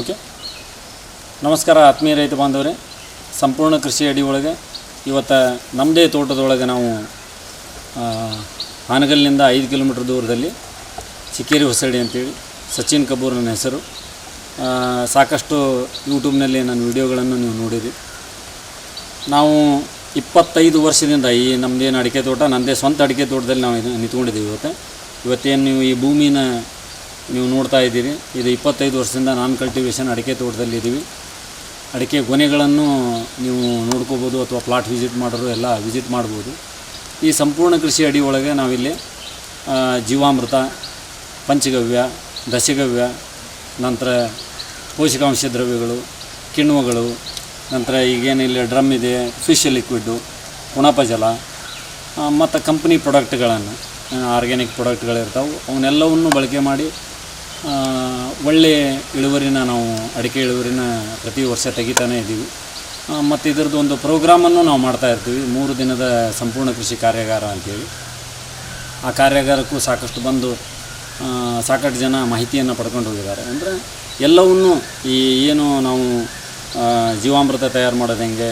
Okay. ನಮಸ್ಕಾರ ಆತ್ಮೀಯ ರೈತ ಬಾಂಧವರೇ. ಸಂಪೂರ್ಣ ಕೃಷಿ ಅಡಿ ಒಳಗೆ ಇವತ್ತು ನಮ್ಮದೇ ತೋಟದೊಳಗೆ ನಾವು ಹಾನಗಲ್ನಿಂದ ಐದು ಕಿಲೋಮೀಟ್ರ್ ದೂರದಲ್ಲಿ ಚಿಕ್ಕೇರಿ ಹೊಸಡಿ ಅಂತೇಳಿ ಸಚಿನ್ ಕಪೂರ್ ನನ್ನ ಹೆಸರು. ಸಾಕಷ್ಟು ಯೂಟ್ಯೂಬ್ನಲ್ಲಿ ನನ್ನ ವಿಡಿಯೋಗಳನ್ನು ನೀವು ನೋಡಿರಿ. ನಾವು ಇಪ್ಪತ್ತೈದು ವರ್ಷದಿಂದ ಈ ನಮ್ಮದೇನು ಅಡಿಕೆ ತೋಟ ನನ್ನದೇ ಸ್ವಂತ ಅಡಿಕೆ ತೋಟದಲ್ಲಿ ನಾವು ನಿಂತ್ಕೊಂಡಿದ್ದೀವಿ ಇವತ್ತು. ಇವತ್ತೇನು ನೀವು ಈ ಭೂಮಿನ ನೀವು ನೋಡ್ತಾ ಇದ್ದೀರಿ. ಇದು ಇಪ್ಪತ್ತೈದು ವರ್ಷದಿಂದ ನಾನ್ ಕಲ್ಟಿವೇಷನ್ ಅಡಿಕೆ ತೋಟದಲ್ಲಿ ಇದ್ದೀವಿ ಅಡಿಕೆ ಗೊನೆಗಳನ್ನು ನೀವು ನೋಡ್ಕೋಬೋದು ಅಥವಾ ಪ್ಲಾಟ್ ವಿಸಿಟ್ ಮಾಡೋರು ಎಲ್ಲ ವಿಸಿಟ್ ಮಾಡ್ಬೋದು. ಈ ಸಂಪೂರ್ಣ ಕೃಷಿ ಅಡಿ ಒಳಗೆ ನಾವಿಲ್ಲಿ ಜೀವಾಮೃತ, ಪಂಚಗವ್ಯ, ದಶಗವ್ಯ, ನಂತರ ಪೋಷಕಾಂಶ ದ್ರವ್ಯಗಳು, ಕಿಣ್ವಗಳು, ನಂತರ ಈಗೇನಿಲ್ಲ ಡ್ರಮ್ ಇದೆ ಫಿಶ್ ಲಿಕ್ವಿಡ್ಡು ಜಲ ಮತ್ತು ಕಂಪ್ನಿ ಪ್ರಾಡಕ್ಟ್ಗಳನ್ನು ಆರ್ಗ್ಯಾನಿಕ್ ಪ್ರಾಡಕ್ಟ್ಗಳಿರ್ತಾವೆ ಅವನ್ನೆಲ್ಲವನ್ನು ಬಳಕೆ ಮಾಡಿ ಒಳ್ಳೆಯ ಇಳುವರಿನ ನಾವು ಅಡಿಕೆ ಇಳುವರಿನ ಪ್ರತಿ ವರ್ಷ ತೆಗಿತಾನೆ ಇದ್ದೀವಿ. ಮತ್ತು ಇದರದ್ದು ಒಂದು ಪ್ರೋಗ್ರಾಮನ್ನು ನಾವು ಮಾಡ್ತಾ ಇರ್ತೀವಿ. ಮೂರು ದಿನದ ಸಂಪೂರ್ಣ ಕೃಷಿ ಕಾರ್ಯಾಗಾರ ಅಂತೇಳಿ. ಆ ಕಾರ್ಯಾಗಾರಕ್ಕೂ ಸಾಕಷ್ಟು ಬಂದು ಸಾಕಷ್ಟು ಜನ ಮಾಹಿತಿಯನ್ನು ಪಡ್ಕೊಂಡು ಹೋಗಿದ್ದಾರೆ. ಅಂದರೆ ಎಲ್ಲವನ್ನೂ ಈ ಏನು ನಾವು ಜೀವಾಮೃತ ತಯಾರು ಮಾಡೋದು ಹೆಂಗೆ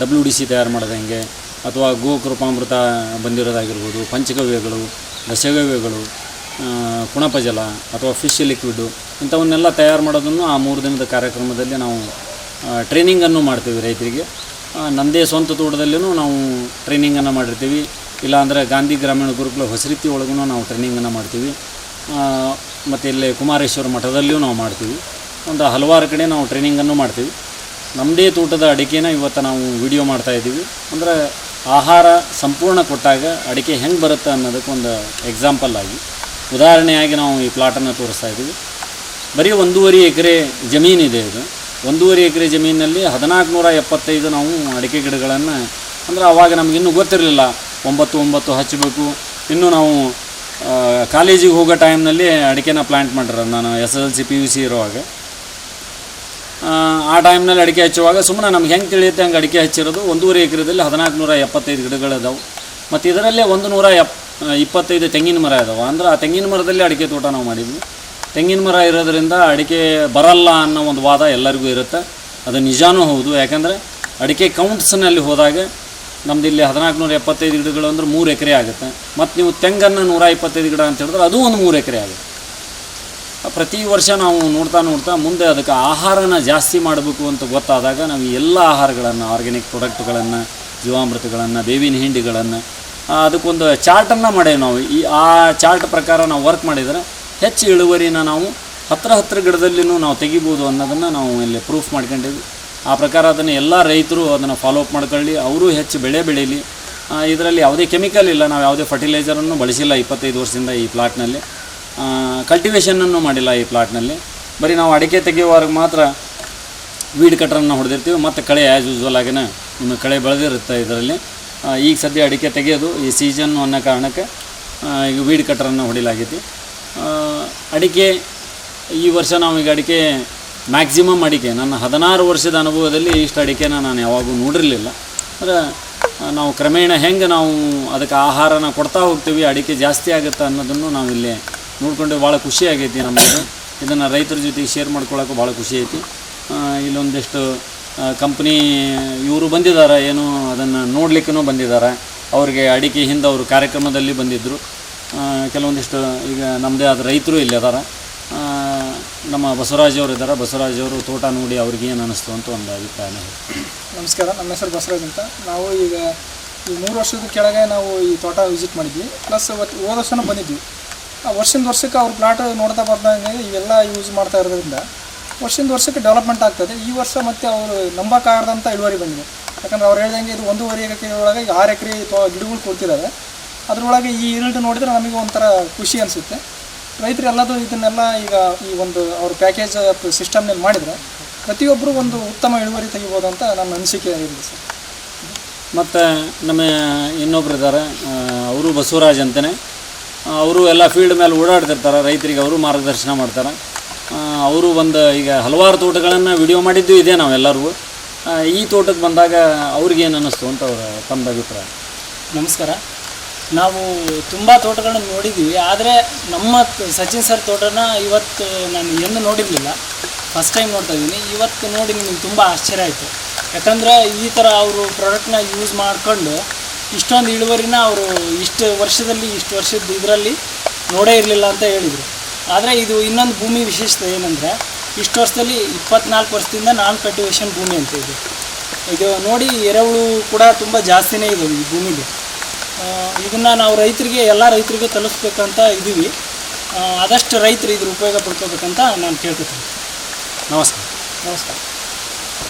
ಡಬ್ಲ್ಯೂ ಡಿ ಸಿ ತಯಾರು ಮಾಡೋದು ಹೆಂಗೆ, ಅಥವಾ ಗೋಕೃಪಾಮೃತ ಬಂದಿರೋದಾಗಿರ್ಬೋದು, ಪಂಚಗವ್ಯಗಳು, ದಶಗವ್ಯಗಳು ಕುಣಪಜಲ ಅಥವಾ ಫಿಶ್ ಲಿಕ್ವಿಡು ಇಂಥವನ್ನೆಲ್ಲ ತಯಾರು ಮಾಡೋದನ್ನು ಆ ಮೂರು ದಿನದ ಕಾರ್ಯಕ್ರಮದಲ್ಲಿ ನಾವು ಟ್ರೈನಿಂಗನ್ನು ಮಾಡ್ತೀವಿ ರೈತರಿಗೆ. ನಂದೇ ಸ್ವಂತ ತೋಟದಲ್ಲಿಯೂ ನಾವು ಟ್ರೈನಿಂಗನ್ನು ಮಾಡಿರ್ತೀವಿ. ಇಲ್ಲಾಂದರೆ ಗಾಂಧಿ ಗ್ರಾಮೀಣ ಗುರುಕುಲ ಹೊಸರೀತಿ ಒಳಗೂ ನಾವು ಟ್ರೈನಿಂಗನ್ನು ಮಾಡ್ತೀವಿ. ಮತ್ತು ಇಲ್ಲಿ ಕುಮಾರೇಶ್ವರ ಮಠದಲ್ಲಿಯೂ ನಾವು ಮಾಡ್ತೀವಿ. ಒಂದು ಹಲವಾರು ಕಡೆ ನಾವು ಟ್ರೈನಿಂಗನ್ನು ಮಾಡ್ತೀವಿ. ನಮ್ಮದೇ ತೋಟದ ಅಡಿಕೆನ ಇವತ್ತು ನಾವು ವಿಡಿಯೋ ಮಾಡ್ತಾ ಇದ್ದೀವಿ. ಅಂದರೆ ಆಹಾರ ಸಂಪೂರ್ಣ ಕೊಟ್ಟಾಗ ಅಡಿಕೆ ಹೆಂಗೆ ಬರುತ್ತೆ ಅನ್ನೋದಕ್ಕೆ ಒಂದು ಎಕ್ಸಾಂಪಲ್ ಆಗಿ. ಉದಾಹರಣೆಯಾಗಿ ನಾವು ಈ ಪ್ಲಾಟನ್ನು ತೋರಿಸ್ತಾ ಇದ್ದೀವಿ. ಬರೀ ಒಂದೂವರೆ ಎಕರೆ ಜಮೀನಿದೆ ಇದು ಒಂದೂವರೆ ಎಕರೆ ಜಮೀನಿನಲ್ಲಿ ಹದಿನಾಲ್ಕು ನೂರ ಎಪ್ಪತ್ತೈದು ನಾವು ಅಡಿಕೆ ಗಿಡಗಳನ್ನು ಅಂದರೆ ಆವಾಗ ನಮಗಿನ್ನೂ ಗೊತ್ತಿರಲಿಲ್ಲ. ಒಂಬತ್ತು ಒಂಬತ್ತು ಹಚ್ಚಬೇಕು. ಇನ್ನೂ ನಾವು ಕಾಲೇಜಿಗೆ ಹೋಗೋ ಟೈಮ್ನಲ್ಲಿ ಅಡಿಕೆನ ಪ್ಲ್ಯಾಂಟ್ ಮಾಡಿರೋ ನಾನು S L C P U C ಇರುವಾಗ. ಆ ಟೈಮ್ನಲ್ಲಿ ಅಡಿಕೆ ಹಚ್ಚುವಾಗ ಸುಮ್ಮನೆ ನಮ್ಗೆ ಹೆಂಗೆ ತಿಳಿಯುತ್ತೆ ಹಂಗೆ ಅಡಿಕೆ ಹಚ್ಚಿರೋದು. ಒಂದೂವರೆ ಎಕರೆದಲ್ಲಿ ಹದಿನಾಲ್ಕು ನೂರ ಎಪ್ಪತ್ತೈದು ಗಿಡಗಳಿದಾವೆ. ಮತ್ತು ಇದರಲ್ಲೇ ಒಂದು ನೂರ ಎಪ್ ಇಪ್ಪತ್ತೈದು ತೆಂಗಿನ ಮರ ಇದಾವೆ. ಅಂದ್ರೆ ಆ ತೆಂಗಿನ ಮರದಲ್ಲಿ ಅಡಿಕೆ ತೋಟ ನಾವು ಮಾಡಿದ್ವಿ. ತೆಂಗಿನ ಮರ ಇರೋದ್ರಿಂದ ಅಡಿಕೆ ಬರಲ್ಲ ಅನ್ನೋ ಒಂದು ವಾದ ಎಲ್ಲರಿಗೂ ಇರುತ್ತೆ. ಅದು ನಿಜಾನೂ ಹೌದು. ಯಾಕಂದರೆ ಅಡಿಕೆ ಕೌಂಟ್ಸ್ನಲ್ಲಿ ಹೋದಾಗ ನಮ್ದು ಇಲ್ಲಿ ಹದಿನಾಲ್ಕು ನೂರ ಎಪ್ಪತ್ತೈದು ಗಿಡಗಳು ಅಂದ್ರೆ ಮೂರು ಎಕರೆ ಆಗುತ್ತೆ. ಮತ್ತು ನೀವು ತೆಂಗನ್ನು ನೂರ ಇಪ್ಪತ್ತೈದು ಗಿಡ ಅಂತ ಹೇಳಿದ್ರೆ ಅದು ಒಂದು ಮೂರು ಎಕರೆ ಆಗುತ್ತೆ. ಪ್ರತಿ ವರ್ಷ ನಾವು ನೋಡ್ತಾ ನೋಡ್ತಾ ಮುಂದೆ ಅದಕ್ಕೆ ಆಹಾರನ ಜಾಸ್ತಿ ಮಾಡಬೇಕು ಅಂತ ಗೊತ್ತಾದಾಗ ನಾವು ಎಲ್ಲ ಆಹಾರಗಳನ್ನು ಆರ್ಗ್ಯಾನಿಕ್ ಪ್ರಾಡಕ್ಟ್ಗಳನ್ನು ಜೀವಾಮೃತಗಳನ್ನು, ಬೇವಿನ ಹಿಂಡಿಗಳನ್ನು ಅದಕ್ಕೊಂದು ಚಾರ್ಟನ್ನು ಮಾಡೇವಿ ನಾವು. ಈ ಆ ಚಾರ್ಟ್ ಪ್ರಕಾರ ನಾವು ವರ್ಕ್ ಮಾಡಿದರೆ ಹೆಚ್ಚು ಇಳುವರಿನ ನಾವು ಹತ್ತಿರ ಹತ್ತಿರ ಗಿಡದಲ್ಲಿನೂ ನಾವು ತೆಗಿಬೋದು ಅನ್ನೋದನ್ನು ನಾವು ಇಲ್ಲಿ ಪ್ರೂಫ್ ಮಾಡ್ಕೊಂಡಿದ್ವಿ. ಆ ಪ್ರಕಾರ ಅದನ್ನು ಎಲ್ಲ ರೈತರು ಅದನ್ನು ಫಾಲೋ ಅಪ್ ಮಾಡ್ಕೊಳ್ಳಿ, ಅವರು ಹೆಚ್ಚು ಬೆಳೆ ಬೆಳೀಲಿ. ಇದರಲ್ಲಿ ಯಾವುದೇ ಕೆಮಿಕಲ್ ಇಲ್ಲ, ನಾವು ಯಾವುದೇ ಫರ್ಟಿಲೈಸರನ್ನು ಬಳಸಿಲ್ಲ ಇಪ್ಪತ್ತೈದು ವರ್ಷದಿಂದ ಈ ಪ್ಲಾಟ್ನಲ್ಲಿ ಕಲ್ಟಿವೇಷನನ್ನು ಮಾಡಿಲ್ಲ ಈ ಪ್ಲಾಟ್ನಲ್ಲಿ ಬರೀ ನಾವು ಅಡಿಕೆ ತೆಗೆಯುವಾಗ ಮಾತ್ರ ವೀಡ್ ಕಟ್ರನ್ನು ಹೊಡೆದಿರ್ತೀವಿ, ಮತ್ತು ಕಳೆ ಆ್ಯಸ್ ಯೂಸ್ವಲ್ ಆಗಿನ ಕಳೆ ಬೆಳೆದಿರುತ್ತೆ ಇದರಲ್ಲಿ. ಈಗ ಸದ್ಯ ಅಡಿಕೆ ತೆಗೆಯೋದು ಈ ಸೀಸನ್ ಅನ್ನೋ ಕಾರಣಕ್ಕೆ ಈಗ ವೀಡ್ ಕಟ್ಟರನ್ನು ಹೊಡಿಲಾಗೈತಿ. ಅಡಿಕೆ, ಈ ವರ್ಷ ನಾವು ಈಗ ಅಡಿಕೆ ಮ್ಯಾಕ್ಸಿಮಮ್ ಅಡಿಕೆ, ನನ್ನ ಹದಿನಾರು ವರ್ಷದ ಅನುಭವದಲ್ಲಿ ಇಷ್ಟು ಅಡಿಕೆನ ನಾನು ಯಾವಾಗೂ ನೋಡಿರಲಿಲ್ಲ. ಅಂದರೆ ನಾವು ಕ್ರಮೇಣ ಹೆಂಗೆ ನಾವು ಅದಕ್ಕೆ ಆಹಾರನ ಕೊಡ್ತಾ ಹೋಗ್ತೀವಿ, ಅಡಿಕೆ ಜಾಸ್ತಿ ಆಗುತ್ತೆ ಅನ್ನೋದನ್ನು ನಾವು ಇಲ್ಲಿ ನೋಡ್ಕೊಂಡು ಭಾಳ ಖುಷಿ ಆಗೈತಿ ನಮಗೆ. ಇದನ್ನು ರೈತರ ಜೊತೆಗೆ ಶೇರ್ ಮಾಡ್ಕೊಳ್ಳೋಕೆ ಭಾಳ ಖುಷಿ ಐತಿ. ಇಲ್ಲೊಂದಿಷ್ಟು ಕಂಪ್ನಿ ಇವರು ಬಂದಿದ್ದಾರೆ, ಏನು ಅದನ್ನು ನೋಡಲಿಕ್ಕೂ ಬಂದಿದ್ದಾರೆ. ಅವ್ರಿಗೆ ಅಡಿಕೆ ಹಿಂದೆ ಅವರು ಕಾರ್ಯಕ್ರಮದಲ್ಲಿ ಬಂದಿದ್ದರು ಕೆಲವೊಂದಿಷ್ಟು ಈಗ ನಮ್ಮದೇ ಆದ ರೈತರು ಇಲ್ಲಿ ಅದಾರ. ನಮ್ಮ ಬಸವರಾಜ್ ಅವರು ಇದ್ದಾರೆ. ಬಸವರಾಜ್ ಅವರು ತೋಟ ನೋಡಿ ಅವ್ರಿಗೆ ಏನು ಅನ್ನಿಸ್ತು ಅಂತ ಒಂದು ಅಭಿಪ್ರಾಯ ನಮಸ್ಕಾರ, ನಮ್ಮ ಹೆಸರು ಬಸವರಾಜ್ ಅಂತ. ನಾವು ಈಗ ಈ ಮೂರು ವರ್ಷದ ಕೆಳಗೆ ನಾವು ಈ ತೋಟ ವಿಸಿಟ್ ಮಾಡಿದ್ವಿ. ಪ್ಲಸ್ ಹೋದ ವರ್ಷನೂ ಬಂದಿದ್ವಿ. ವರ್ಷದಿಂದ ವರ್ಷಕ್ಕೆ ಅವ್ರ ಪ್ಲಾಟ್ ನೋಡ್ತಾ ಬರ್ದಂಗೆ ಇವೆಲ್ಲ ಯೂಸ್ ಮಾಡ್ತಾ ಇರೋದ್ರಿಂದ ವರ್ಷದಿಂದ ವರ್ಷಕ್ಕೆ ಡೆವಲಪ್ಮೆಂಟ್ ಆಗ್ತದೆ. ಈ ವರ್ಷ ಮತ್ತೆ ಅವರು ನಂಬಕ್ಕಾಗದಂಥ ಇಳುವರಿ ಬಂದಿದೆ. ಯಾಕಂದ್ರೆ ಅವ್ರು ಹೇಳ್ದಂಗೆ ಇದು ಒಂದೂವರೆ ಎಕರೆ ಒಳಗೆ ಈಗ ಆರು ಎಕರೆ ಗಿಡಗಳು ಕೊಡ್ತಿದ್ದಾರೆ ಅದರೊಳಗೆ ಈ ಈರುಳ್ಳಿ ನೋಡಿದ್ರೆ ನಮಗೆ ಒಂಥರ ಖುಷಿ ಅನಿಸುತ್ತೆ. ರೈತರು ಎಲ್ಲದೂ ಇದನ್ನೆಲ್ಲ ಈಗ ಈ ಒಂದು ಅವ್ರ ಪ್ಯಾಕೇಜ್ ಸಿಸ್ಟಮ್ನಲ್ಲಿ ಮಾಡಿದರೆ ಪ್ರತಿಯೊಬ್ಬರು ಒಂದು ಉತ್ತಮ ಇಳುವರಿ ತೆಗಿಬೋದು ಅಂತ ನನ್ನ ಅನಿಸಿಕೆ ಇದೆ ಸರ್. ಮತ್ತು ನಮ್ಮ ಇನ್ನೊಬ್ರು ಇದ್ದಾರೆ. ಅವರು ಬಸವರಾಜ್ ಅಂತಲೇ ಅವರು ಎಲ್ಲ ಫೀಲ್ಡ್ ಮೇಲೆ ಓಡಾಡ್ತಿರ್ತಾರೆ. ರೈತರಿಗೆ ಅವರು ಮಾರ್ಗದರ್ಶನ ಮಾಡ್ತಾರೆ. ಅವರು ಒಂದು ಈಗ ಹಲವಾರು ತೋಟಗಳನ್ನು ವಿಡಿಯೋ ಮಾಡಿದ್ದು ಇದೆ ನಾವೆಲ್ಲರಿಗೂ ಈ ತೋಟಕ್ಕೆ ಬಂದಾಗ ಅವ್ರಿಗೇನು ಅನ್ನಿಸ್ತು ಅಂತ ಅವರ ತಮ್ಮ ಅಭಿಪ್ರಾಯ? ನಮಸ್ಕಾರ. ನಾವು ತುಂಬ ತೋಟಗಳನ್ನು ನೋಡಿದ್ದೀವಿ ಆದರೆ ನಮ್ಮ ಸಚಿನ್ ಸರ್ ತೋಟನ ಇವತ್ತು ನಾನು ಎಂದು ನೋಡಿರಲಿಲ್ಲ. ಫಸ್ಟ್ ಟೈಮ್ ನೋಡ್ತಾ ಇದ್ದೀನಿ. ಇವತ್ತು ನೋಡಿ ನಿಮಗೆ ತುಂಬ ಆಶ್ಚರ್ಯ ಆಯಿತು. ಯಾಕಂದರೆ ಈ ಥರ ಅವರು ಪ್ರಾಡಕ್ಟ್ನ ಯೂಸ್ ಮಾಡಿಕೊಂಡು ಇಷ್ಟೊಂದು ಇಳುವರಿನ ಅವರು ಇಷ್ಟು ವರ್ಷದಲ್ಲಿ, ಇಷ್ಟು ವರ್ಷದ ಇದರಲ್ಲಿ ನೋಡೇ ಇರಲಿಲ್ಲ ಅಂತ ಹೇಳಿದರು. ಆದರೆ ಇದು ಇನ್ನೊಂದು ಭೂಮಿ ವಿಶೇಷತೆ ಏನಂದರೆ ಇಷ್ಟು ವರ್ಷದಲ್ಲಿ ಇಪ್ಪತ್ನಾಲ್ಕು ವರ್ಷದಿಂದ ನಾನ್ ಕಲ್ಟಿವೇಷನ್ ಭೂಮಿ ಅಂತ ಇದೆ. ಇದು ನೋಡಿ ಎರೆಹುಳು ಕೂಡ ತುಂಬ ಜಾಸ್ತಿನೇ ಇದೆ ಈ ಭೂಮಿಗೆ ಇದನ್ನು ನಾವು ರೈತರಿಗೆ ಎಲ್ಲ ರೈತರಿಗೂ ತಲುಪಿಸ್ಬೇಕಂತ ಇದ್ದೀವಿ. ಆದಷ್ಟು ರೈತರು ಇದ್ರ ಉಪಯೋಗ ಪಡ್ಕೋಬೇಕಂತ ನಾನು ಕೇಳ್ಕೊತೀನಿ. ನಮಸ್ಕಾರ. ನಮಸ್ಕಾರ.